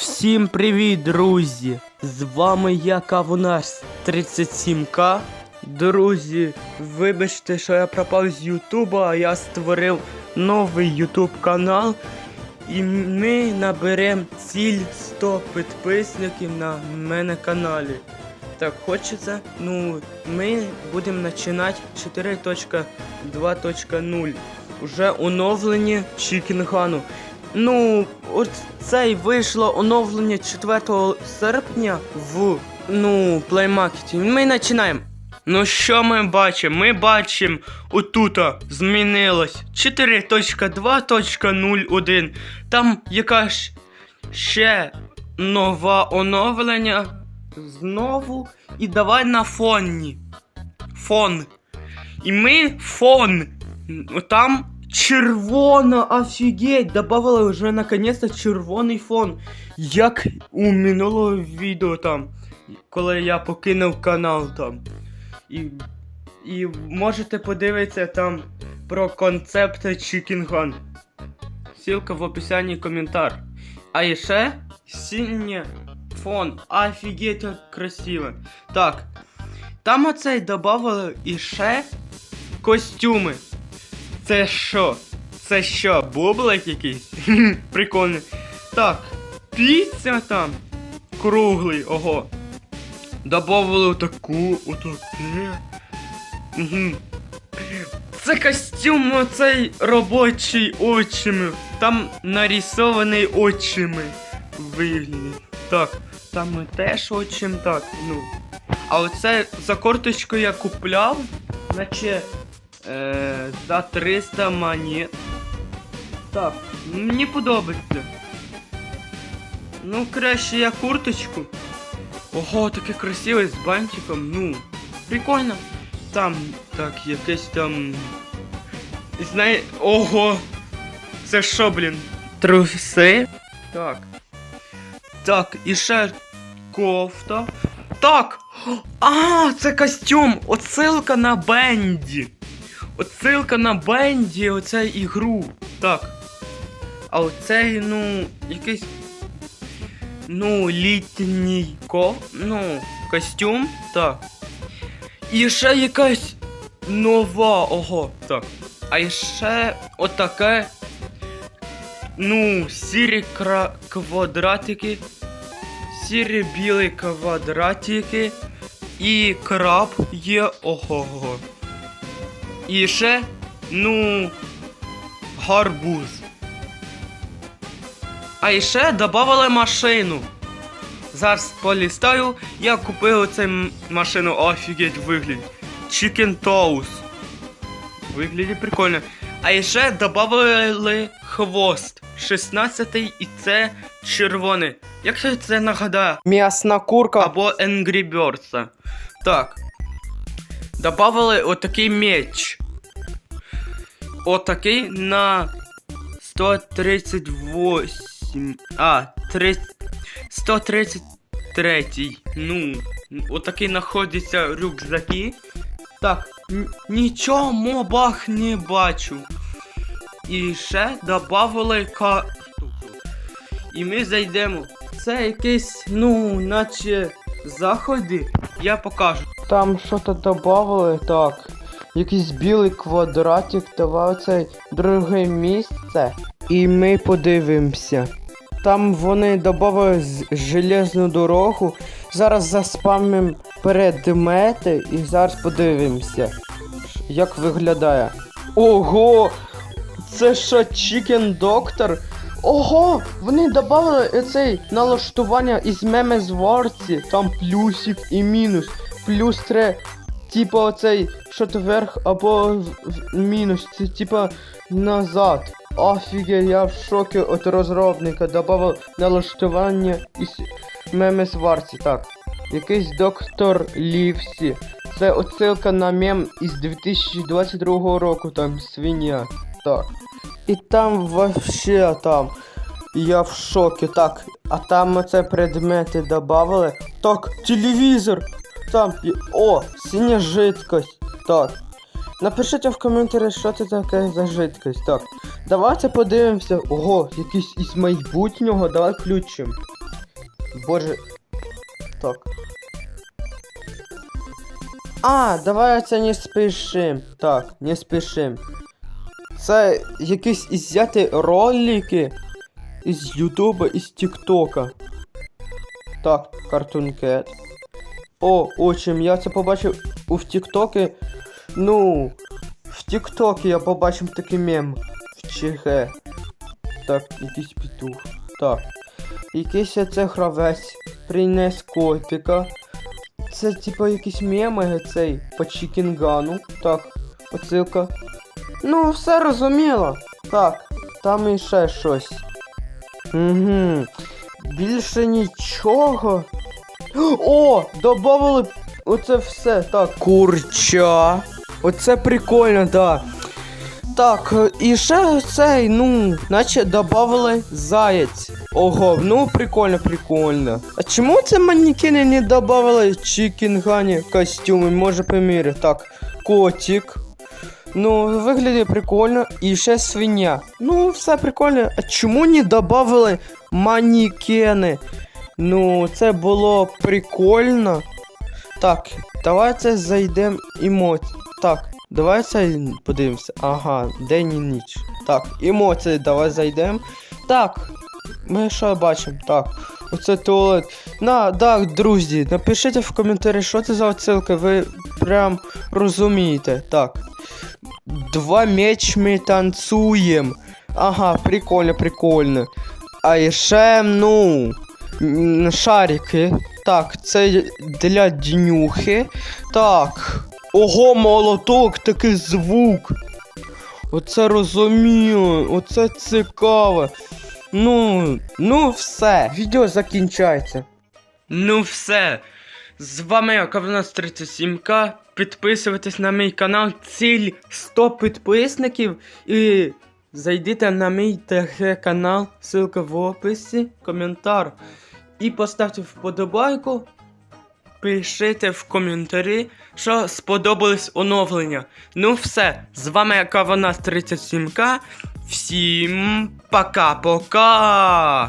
Всім привіт, друзі! З вами я Кавунарс 37К. Друзі, вибачте, що я пропав з Ютуба, а я створив новий Ютуб канал. І ми наберемо ціль 100 підписників на мене каналі. Так, хочеться. Ну, ми будемо починати 4.2.0. Уже оновлення Чікінгану. Ну, от це й вийшло оновлення 4 серпня в ну, плеймаркеті. Ми починаємо. Ну що ми бачимо? Ми бачимо отута змінилось 4.2.01. Там якась ще нова оновлення. Знову. І давай на фоні. Фон. І ми фон. Там червона, офігеть! Добавили вже наконец-то червоний фон. Як у минулого відео там, коли я покинув канал там. І, і можете подивитися там про концепт Chicken Gun. Ссылка в описанні коментар. А ще синє фон. Офігеть, як красиво. Так. Там оцей добавили іще костюми. Це що? Це що, бублик якийсь? Прикольний. Так, піця там. Круглий, ого. Добавили таку, отаке. Це костюм оцей робочий очима. Там нарисований очима. Вигляд. Так, там теж очим так, ну. А оце за карточку я купляв, наче е, за 300 монет. Так, мені подобається. Ну, краще я курточку. Ого, таке красиве з бантиком, ну, прикольно. Там, так, якесь там. Знає. Ого! Це що, блін? Труси? Так. Так, і ще кофта. Так! А, це костюм! Отсилка на Бенді. Отсилка на Бенді, оця ігру. Так. А оцей, ну, якийсь. Ну, літній ко. Ну, костюм. Так. І ще якась нова. Ого, так. А ще отаке. Ну, сірі кра... квадратики. Сірі білі квадратики. І краб є. Ого. І ще, ну, гарбуз. А ще додавали машину. Зараз полістаю, я купив оцю м- машину, офігеть вигляд. Chicken Toast. Виглядить прикольно. А ще додавали хвост. 16-й і це червоний. Як я це нагадаю? М'ясна курка або Angry Birds. Так. Добавили отакий меч. Отакий на 138. А, 3... 133. Ну, отакий знаходяться рюкзаки. Так, нічого мобах не бачу. І ще добавили карту. І ми зайдемо. Це якийсь, ну, наче заходи. Я покажу. Там щось додавали, так. Якийсь білий квадратик, давав цей друге місце. І ми подивимося. Там вони додали железну дорогу. Зараз заспамимо предмети і зараз подивимося, як виглядає. Ого! Це що, Чікен Доктор? Ого! Вони додали цей налаштування із мемезварці. Там плюсик і мінус. Плюс три. Типа оцей що вверх або мінус. Це типа назад. Офігеть, я в шокі від розробника. Добавив налаштування із мемезварці. Так. Якийсь доктор Лівсі. Це отсилка на мем із 2022 року, там свиня. Так. І там вообще там. Я в шокі. Так, а там оце предмети добавили. Так, телевізор. Там. є- О, синя жидкость. Так. Напишіть в коментарі, що це таке за жидкость. Так. Давайте подивимося. Ого, якийсь із майбутнього. Давай включимо. Боже. Так. А, давай це не спішим. Так, не спішим. Це якісь ізяті ролики із Ютуба, із Тіктока. Так, Cat. О, отчим, я це побачив у в Тіктокі. Ну, в Тіктокі я побачив такий мем. В ЧГ. Так, якийсь петух. Так. Якийсь це гравець принес котика. Це типа якісь меми цей по Чікінгану. Так, оцилка. Ну, все розуміло. Так, там іще щось. Угу. Більше нічого. О, добавили оце все. Так. Курча. Оце прикольно, так. Так, і ще цей, ну, наче добавили заєць. Ого, ну прикольно, прикольно. А чому це манекени не добавили чікінгані костюми? Може поміряти. Так, котик. Ну, виглядає прикольно. І ще свиня. Ну, все прикольно. А чому не добавили манекени? Ну, це було прикольно. Так, давайте зайдемо емоції. Так, давай це подивимося. Ага, день і ніч. Так, емоції, давай зайдемо. Так, ми що бачимо? Так, оце туалет. На, так, друзі, напишіть в коментарі, що це за отсилка, ви прям розумієте. Так. Два меч ми танцуємо. Ага, прикольно, прикольно. А ще, ну. Шарики. Так, це для днюхи. Так. Ого, молоток, такий звук. Оце розумію, оце цікаво. Ну, ну все, відео закінчається. Ну все. З вами Кавнас 37К. Підписуйтесь на мій канал. Ціль 100 підписників. І зайдіть на мій ТГ канал. Ссылка в описі, коментар. І поставте вподобайку. Пишіть в коментарі, що сподобались оновлення. Ну все, з вами Каванас 37К. Всім пока-пока!